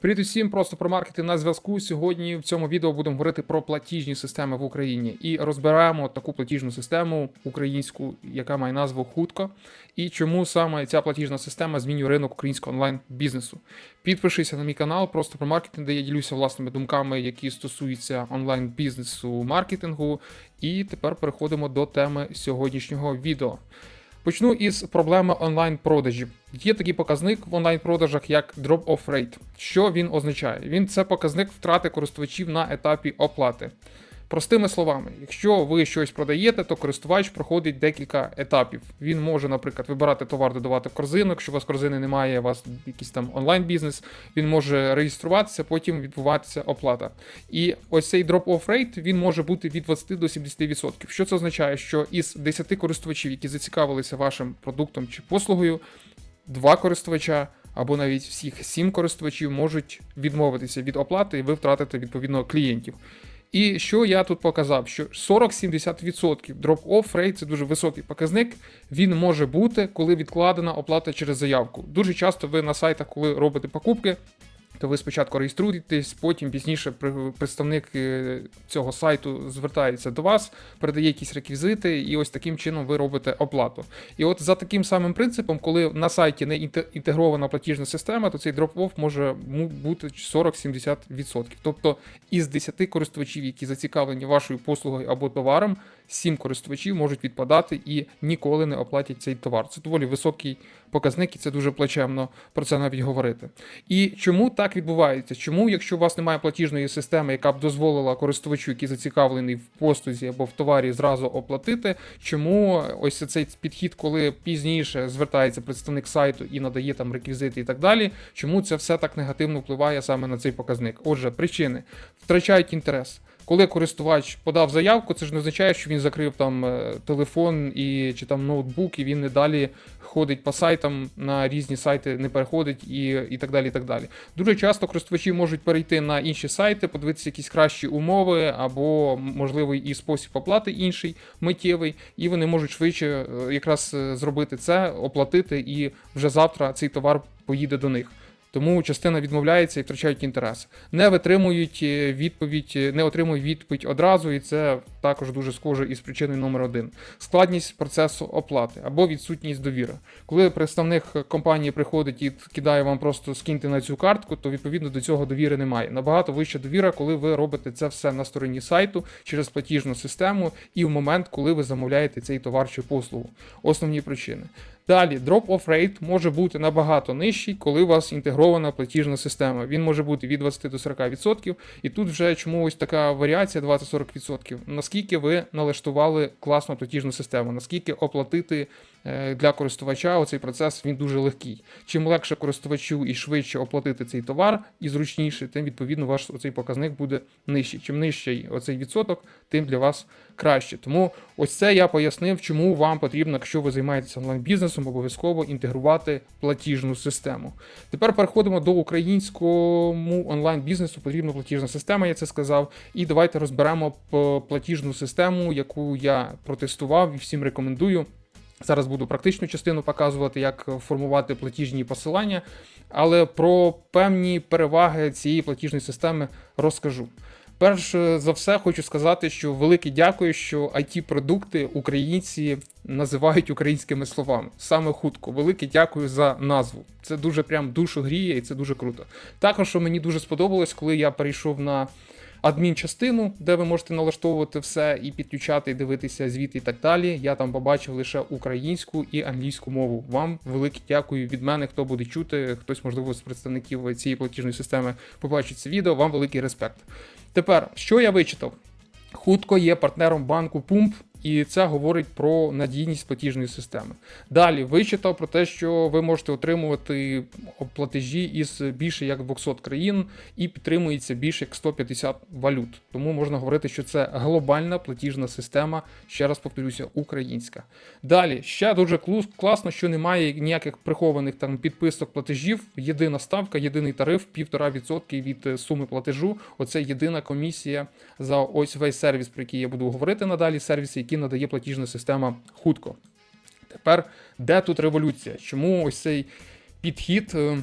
Привіт усім, просто про маркетинг на зв'язку. Сьогодні в цьому відео будемо говорити про платіжні системи в Україні і розбираємо таку платіжну систему українську, яка має назву Хутко, і чому саме ця платіжна система змінює ринок українського онлайн бізнесу. Підпишися на мій канал, просто про маркетинг, де я ділюся власними думками, які стосуються онлайн бізнесу, маркетингу. І тепер переходимо до теми сьогоднішнього відео. Почну із проблеми онлайн-продажів. Є такий показник в онлайн-продажах, як drop-off rate. Що він означає? Він це показник втрати користувачів на етапі оплати. Простими словами, якщо ви щось продаєте, то користувач проходить декілька етапів. Він може, наприклад, вибирати товар, додавати в корзину. Якщо у вас корзини немає, у вас якийсь там онлайн-бізнес, він може реєструватися, потім відбуватися оплата. І ось цей drop-off rate він може бути від 20 до 70%. Що це означає? Що із 10 користувачів, які зацікавилися вашим продуктом чи послугою, два користувача. Або навіть всіх сім користувачів можуть відмовитися від оплати, і ви втратите відповідно клієнтів. І що я тут показав? Що 40-70% drop-off rate – це дуже високий показник. Він може бути, коли відкладена оплата через заявку. Дуже часто ви на сайтах, коли робите покупки, то ви спочатку реєструєтесь, потім пізніше представник е, цього сайту звертається до вас, передає якісь реквізити, і ось таким чином ви робите оплату. І от за таким самим принципом, коли на сайті не інтегрована платіжна система, то цей дроп-офф може бути 40-70%. Тобто із 10 користувачів, які зацікавлені вашою послугою або товаром, 7 користувачів можуть відпадати і ніколи не оплатять цей товар. Це доволі високий показник, і це дуже плачевно про це навіть говорити. І чому так відбувається? Чому, якщо у вас немає платіжної системи, яка б дозволила користувачу, який зацікавлений в послузі або в товарі, зразу оплатити? Чому ось цей підхід, коли пізніше звертається представник сайту і надає там реквізити і так далі? Чому це все так негативно впливає саме на цей показник? Отже, причини втрачають інтерес. Коли користувач подав заявку, це ж не означає, що він закрив там е, телефон і чи там ноутбук, і він не далі ходить по сайтам на різні сайти, не переходить і і так далі. і так далі. Дуже часто користувачі можуть перейти на інші сайти, подивитися якісь кращі умови, або, можливо, і спосіб оплати інший миттєвий, і вони можуть швидше е, якраз е, зробити це, оплатити, і вже завтра цей товар поїде до них. Тому частина відмовляється і втрачають інтерес. Не витримують е, відповідь, е, не отримують відповідь одразу, і це також дуже схоже із причиною номер один: складність процесу оплати або відсутність довіри. Коли представник компанії приходить і кидає вам просто скиньте на цю картку, то відповідно до цього довіри немає. Набагато вища довіра, коли ви робите це все на стороні сайту через платіжну систему, і в момент, коли ви замовляєте цей товар чи послугу. Основні причини. Далі, drop-off rate може бути набагато нижчий, коли у вас інтегрована платіжна система. Він може бути від 20 до 40%. І тут вже чому ось така варіація 20-40%. Наскільки ви налаштували класну платіжну систему, наскільки оплатити для користувача оцей процес він дуже легкий. Чим легше користувачу і швидше оплатити цей товар і зручніше, тим відповідно ваш оцей показник буде нижчий. Чим нижчий оцей відсоток, тим для вас краще. Тому ось це я пояснив, чому вам потрібно, якщо ви займаєтеся онлайн-бізнесом, обов'язково інтегрувати платіжну систему. Тепер переходимо до українському онлайн-бізнесу. Потрібна платіжна система, я це сказав. І давайте розберемо платіжну систему, яку я протестував і всім рекомендую. Зараз буду практичну частину показувати, як формувати платіжні посилання, але про певні переваги цієї платіжної системи розкажу. Перш за все, хочу сказати, що велике дякую, що it продукти українці називають українськими словами саме хутко. Велике дякую за назву. Це дуже прям душу гріє і це дуже круто. Також що мені дуже сподобалось, коли я перейшов на адмінчастину, де ви можете налаштовувати все і підключати, і дивитися звіти і так далі. Я там побачив лише українську і англійську мову. Вам велике дякую від мене, хто буде чути, хтось, можливо, з представників цієї платіжної системи побачить це відео. Вам великий респект. Тепер, що я вичитав? Хутко є партнером банку Пумп і це говорить про надійність платіжної системи. Далі вичитав про те, що ви можете отримувати платежі із більше як 200 країн і підтримується більше як 150 валют. Тому можна говорити, що це глобальна платіжна система. Ще раз повторюся, українська. Далі ще дуже класно, що немає ніяких прихованих там підписок платежів. Єдина ставка, єдиний тариф, 1,5% від суми платежу. Оце єдина комісія за ось весь сервіс, про який я буду говорити надалі. Сервіси, які надає платіжна система хутко. Тепер, де тут революція? Чому ось цей підхід е,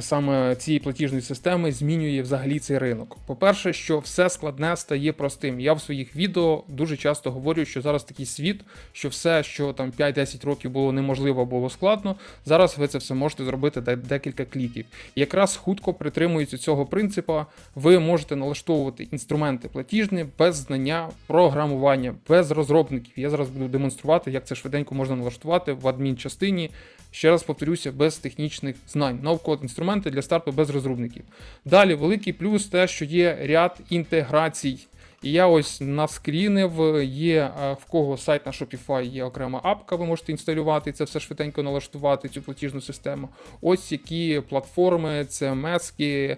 саме цієї платіжної системи змінює взагалі цей ринок. По-перше, що все складне стає простим. Я в своїх відео дуже часто говорю, що зараз такий світ, що все, що там 5-10 років було неможливо, було складно. Зараз ви це все можете зробити декілька кліків. І якраз хутко притримується цього принципу. Ви можете налаштовувати інструменти платіжні без знання програмування, без розробників. Я зараз буду демонструвати, як це швиденько можна налаштувати в адмінчастині. Ще раз повторюся, без технічних знань. Ноу-код інструменти для старту без розробників. Далі, великий плюс те, що є ряд інтеграцій. І я ось наскрінив, є е, в кого сайт на Shopify, є окрема апка, ви можете інсталювати це все швиденько налаштувати, цю платіжну систему. Ось які платформи, CMS е,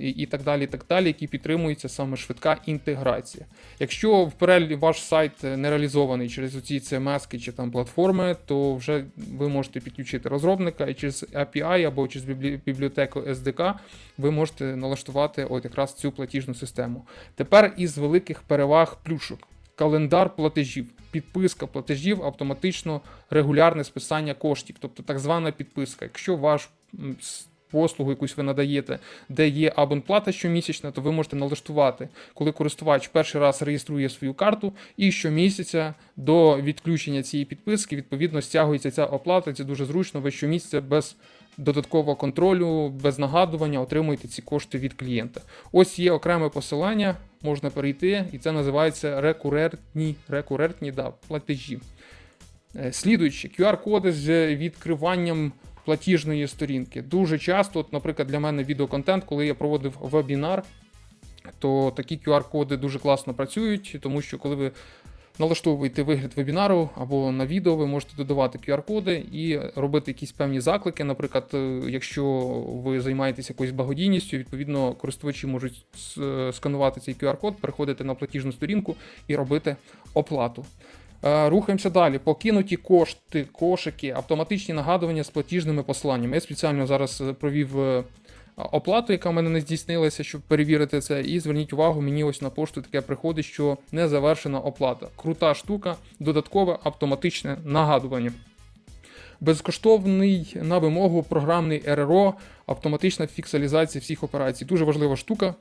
і, і так далі, і так далі, які підтримуються саме швидка інтеграція. Якщо в перелі ваш сайт не реалізований через оці CMS чи там платформи, то вже ви можете підключити розробника і через API або через біблі- бібліотеку SDK ви можете налаштувати от якраз цю платіжну систему. Тепер із великих переваг плюшок. Календар платежів, підписка платежів, автоматично регулярне списання коштів, тобто так звана підписка. Якщо ваш послугу якусь ви надаєте, де є абонплата щомісячна, то ви можете налаштувати, коли користувач перший раз реєструє свою карту, і щомісяця до відключення цієї підписки відповідно стягується ця оплата. Це дуже зручно. Ви щомісяця без додаткового контролю, без нагадування отримуєте ці кошти від клієнта. Ось є окреме посилання, можна перейти, і це називається рекурентні, рекурентні да, платежі. Е, Слідуючи, QR-коди з відкриванням платіжної сторінки. Дуже часто, от, наприклад, для мене відеоконтент, коли я проводив вебінар, то такі QR-коди дуже класно працюють, тому що коли ви налаштовуєте вигляд вебінару або на відео, ви можете додавати QR-коди і робити якісь певні заклики. Наприклад, е, якщо ви займаєтесь якоюсь благодійністю, відповідно користувачі можуть сканувати цей QR-код, переходити на платіжну сторінку і робити оплату. Е, Рухаємося далі. Покинуті кошти, кошики, автоматичні нагадування з платіжними посланнями. Я спеціально зараз е, провів е, оплату, яка в мене не здійснилася, щоб перевірити це. І зверніть увагу, мені ось на пошту таке приходить, що не завершена оплата. Крута штука, додаткове автоматичне нагадування. Безкоштовний на вимогу програмний РРО, автоматична фіксалізація всіх операцій. Дуже важлива штука.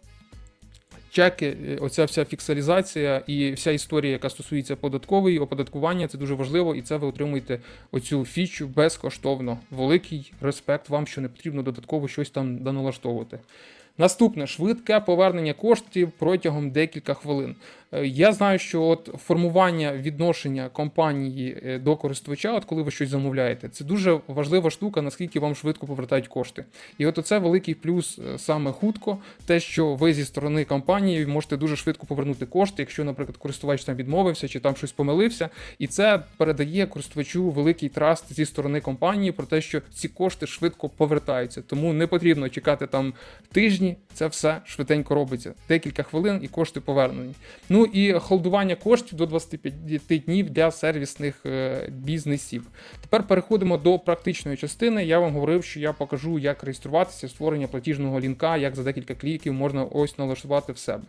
Чеки, е, оця вся фіксалізація і вся історія, яка стосується податкової, оподаткування, це дуже важливо, і це ви отримуєте оцю фічу безкоштовно. Великий респект вам, що не потрібно додатково щось там доналаштовувати. Наступне швидке повернення коштів протягом декілька хвилин. Е, Я знаю, що от формування відношення компанії е, до користувача, от коли ви щось замовляєте, це дуже важлива штука, наскільки вам швидко повертають кошти. І от оце великий плюс е, саме хутко, те, що ви зі сторони компанії можете дуже швидко повернути кошти, якщо, наприклад, користувач там відмовився чи там щось помилився, і це передає користувачу великий траст зі сторони компанії про те, що ці кошти швидко повертаються. Тому не потрібно чекати там тижні, це все швиденько робиться. Декілька хвилин і кошти повернені. Ну і холдування коштів до 25 днів для сервісних е, бізнесів. Тепер переходимо до практичної частини. Я вам говорив, що я покажу, як реєструватися, створення платіжного лінка, як за декілька кліків можна ось налаштувати в себе.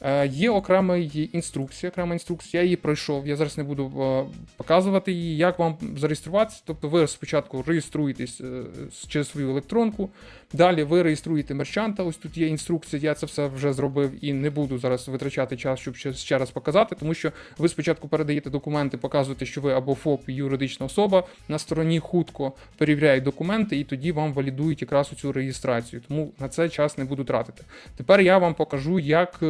Е, Є окрема інструкція, окрема інструкція, я її пройшов. Я зараз не буду е, показувати її, як вам зареєструватися. Тобто ви спочатку реєструєтесь е, через свою електронку, далі ви реєструєте мерчанта. Ось тут є інструкція, я це все вже зробив і не буду зараз витрачати час, щоб ще, раз показати, тому що ви спочатку передаєте документи, показуєте, що ви або ФОП, юридична особа. На стороні хутко перевіряють документи, і тоді вам валідують якраз цю реєстрацію. Тому на це час не буду тратити. Тепер я вам покажу, як.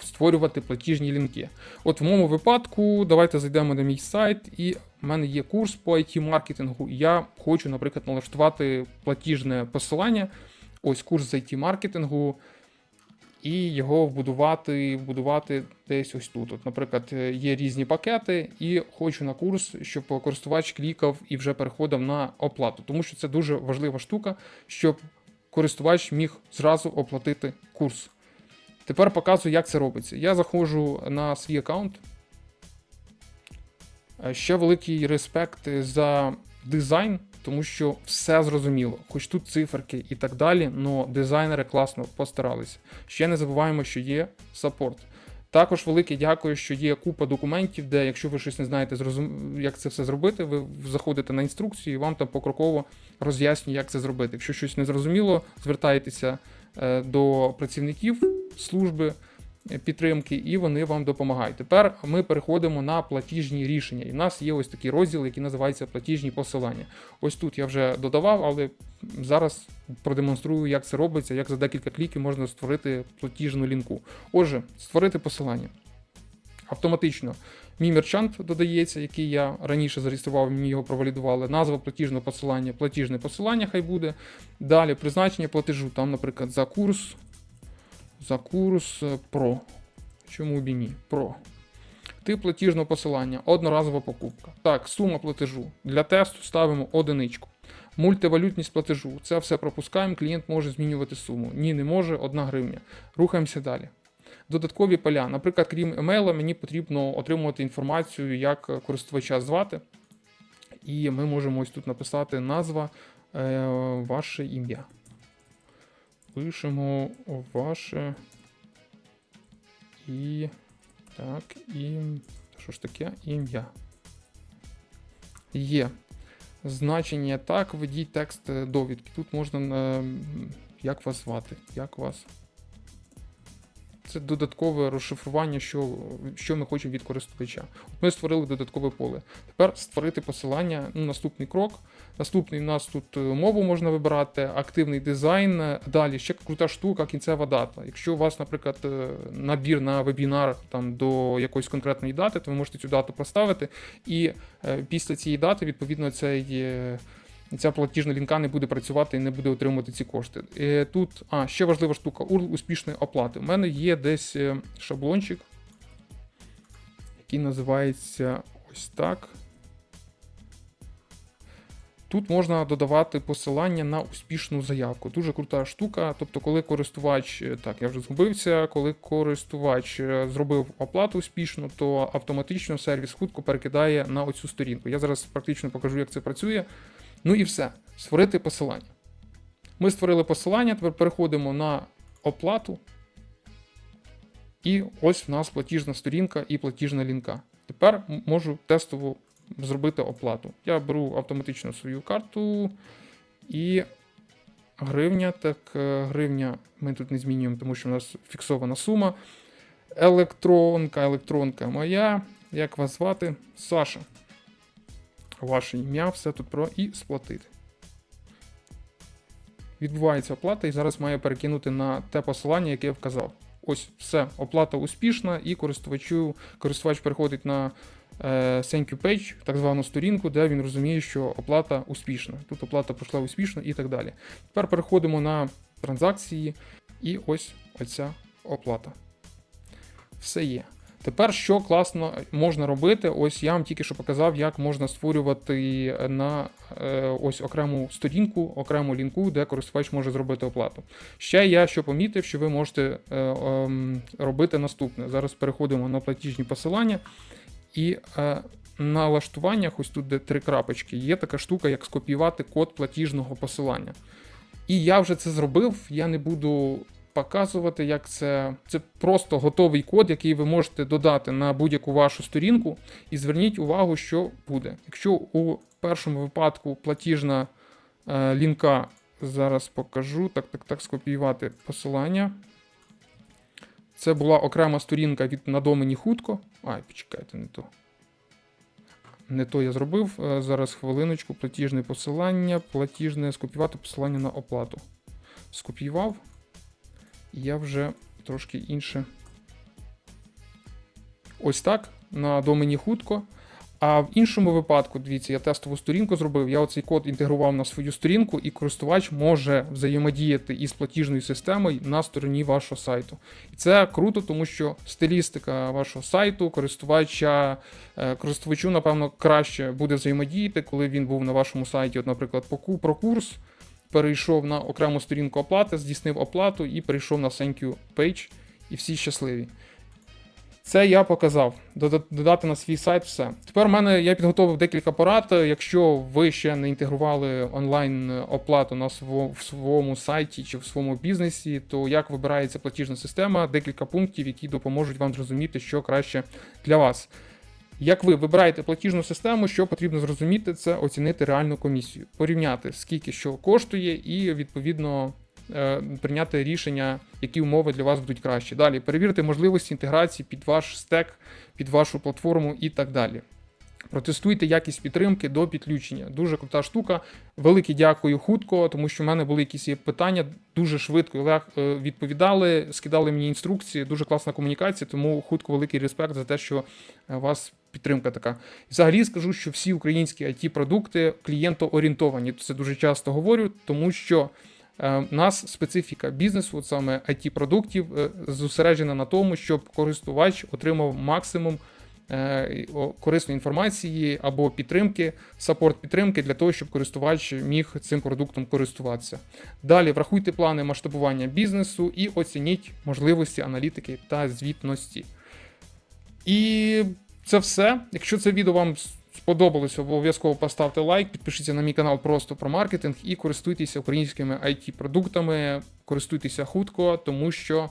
Створювати платіжні лінки. От в моєму випадку, давайте зайдемо на мій сайт, і в мене є курс по IT-маркетингу. Я хочу, наприклад, налаштувати платіжне посилання. Ось курс з IT-маркетингу, і його вбудувати, вбудувати десь ось тут. От, наприклад, є різні пакети, і хочу на курс, щоб користувач клікав і вже переходив на оплату. Тому що це дуже важлива штука, щоб користувач міг зразу оплатити курс. Тепер показую, як це робиться. Я заходжу на свій аккаунт. Е, Ще великий респект за дизайн, тому що все зрозуміло. Хоч тут циферки і так далі, але дизайнери класно постаралися. Ще не забуваємо, що є саппорт. Також велике дякую, що є купа документів, де, якщо ви щось не знаєте, як це все зробити, ви заходите на інструкцію і вам там покроково роз'яснює, як це зробити. Якщо щось не зрозуміло, звертайтеся до працівників служби е, підтримки, і вони вам допомагають. Тепер ми переходимо на платіжні рішення. І в нас є ось такий розділ, який називається платіжні посилання. Ось тут я вже додавав, але зараз продемонструю, як це робиться, як за декілька кліків можна створити платіжну лінку. Отже, створити посилання. Автоматично мій мерчант додається, який я раніше зареєстрував, мені його провалідували. Назва платіжного посилання, платіжне посилання хай буде. Далі призначення платежу, там, наприклад, за курс. За курс е, Pro. Чому б і ні? Pro. Тип платіжного посилання, одноразова покупка. Так, сума платежу. Для тесту ставимо одиничку. Мультивалютність платежу. Це все пропускаємо, клієнт може змінювати суму. Ні, не може, 1 гривня. Рухаємося далі. Додаткові поля. Наприклад, крім емейла, мені потрібно отримувати інформацію, як користувача звати. І ми можемо ось тут написати назва е, ваше ім'я. Пишемо ваше і. Так, і. Що ж таке? Ім'я. Є. Значення так, введіть текст довідки. Тут можна. е, Як вас звати? Як вас? Це додаткове розшифрування, що, що ми хочемо від користувача. Ми створили додаткове поле. Тепер створити посилання. Ну, наступний крок. Наступний у нас тут е, мову можна вибирати, активний дизайн. Далі ще крута штука, кінцева дата. Якщо у вас, наприклад, е, набір на вебінар там до якоїсь конкретної дати, то ви можете цю дату поставити. І е, після цієї дати, відповідно, цей. Ця платіжна лінка не буде працювати і не буде отримувати ці кошти. Тут, а, ще важлива штука, URL успішної оплати. У мене є десь е, шаблончик, який називається ось так. Тут можна додавати посилання на успішну заявку. Дуже крута штука. Тобто, коли користувач, е, так, я вже згубився, коли користувач е, зробив оплату успішно, то автоматично сервіс хутко перекидає на оцю сторінку. Я зараз практично покажу, як це працює. Ну і все. Створити посилання. Ми створили посилання, тепер переходимо на оплату. І ось в нас платіжна сторінка і платіжна лінка. Тепер можу тестово зробити оплату. Я беру автоматично свою карту і гривня. Так, е, гривня ми тут не змінюємо, тому що у нас фіксована сума. Електронка, електронка моя. Як вас звати? Саша ваше ім'я, все тут про і сплатити. Відбувається оплата і зараз має перекинути на те посилання, яке я вказав. Ось все, оплата успішна, і користувачу, користувач переходить на е, Thank you page, так звану сторінку, де він розуміє, що оплата успішна. Тут оплата пройшла успішно і так далі. Тепер переходимо на транзакції, і ось оця оплата. Все є. Тепер що класно можна робити? Ось я вам тільки що показав, як можна створювати на е, ось окрему сторінку, окрему лінку, де користувач може зробити оплату. Ще я що помітив, що ви можете е, ем, робити наступне. Зараз переходимо на платіжні посилання і. Е, на налаштуваннях, ось тут де три крапочки, є така штука, як скопіювати код платіжного посилання. І я вже це зробив, я не буду показувати, як це. Це просто готовий код, який ви можете додати на будь-яку вашу сторінку. І зверніть увагу, що буде. Якщо у першому випадку платіжна е, лінка, зараз покажу, так, так, так, скопіювати посилання. Це була окрема сторінка від на домені хутко. Ай, почекайте, не то. Не то я зробив. Е, Зараз хвилиночку, платіжне посилання, платіжне скопіювати посилання на оплату. Скопіював. Я вже трошки інше. Ось так. На домені хутко. А в іншому випадку, дивіться, я тестову сторінку зробив. Я оцей код інтегрував на свою сторінку, і користувач може взаємодіяти із платіжною системою на стороні вашого сайту. І це круто, тому що стилістика вашого сайту, користувача, е, користувачу, напевно, краще буде взаємодіяти, коли він був на вашому сайті, от, наприклад, про курс. Перейшов на окрему сторінку оплати, здійснив оплату і перейшов на Thank you page, і всі щасливі. Це я показав. Дода- Додати на свій сайт все. Тепер в мене я підготовив декілька порад. Якщо ви ще не інтегрували онлайн оплату на сво- в своєму сайті чи в своєму бізнесі, то як вибирається платіжна система, декілька пунктів, які допоможуть вам зрозуміти, що краще для вас. Як ви вибираєте платіжну систему, що потрібно зрозуміти, це оцінити реальну комісію, порівняти скільки що коштує, і відповідно е, прийняти рішення, які умови для вас будуть кращі. Далі перевірте можливості інтеграції під ваш стек, під вашу платформу і так далі. Протестуйте якість підтримки до підключення. Дуже крута штука. Велике дякую хутко, тому що в мене були якісь питання дуже швидко лег е, відповідали, скидали мені інструкції. Дуже класна комунікація. Тому хутко великий респект за те, що е, вас підтримка така. Взагалі скажу, що всі українські it продукти клієнтоорієнтовані. Це дуже часто говорю, тому що. е, У нас специфіка бізнесу, от саме it продуктів, е, зосереджена на тому, щоб користувач отримав максимум е, корисної інформації або підтримки, саппорт підтримки для того, щоб користувач міг цим продуктом користуватися. Далі врахуйте плани масштабування бізнесу і оцініть можливості аналітики та звітності. І це все. Якщо це відео вам сподобалось, обов'язково поставте лайк, підпишіться на мій канал просто про маркетинг і користуйтеся українськими it продуктами користуйтеся хутко, тому що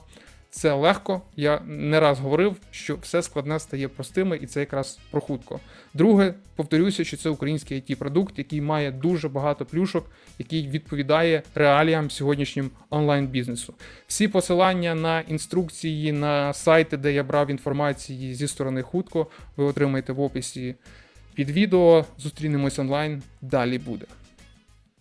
це легко. Я не раз говорив, що все складне стає простими, і це якраз про хутко. Друге, повторюся, що це український it продукт який має дуже багато плюшок, який відповідає реаліям сьогоднішнім онлайн-бізнесу. Всі посилання на інструкції, на сайти, де я брав інформації зі сторони хутко, ви отримаєте в описі під відео. Зустрінемось онлайн. Далі буде.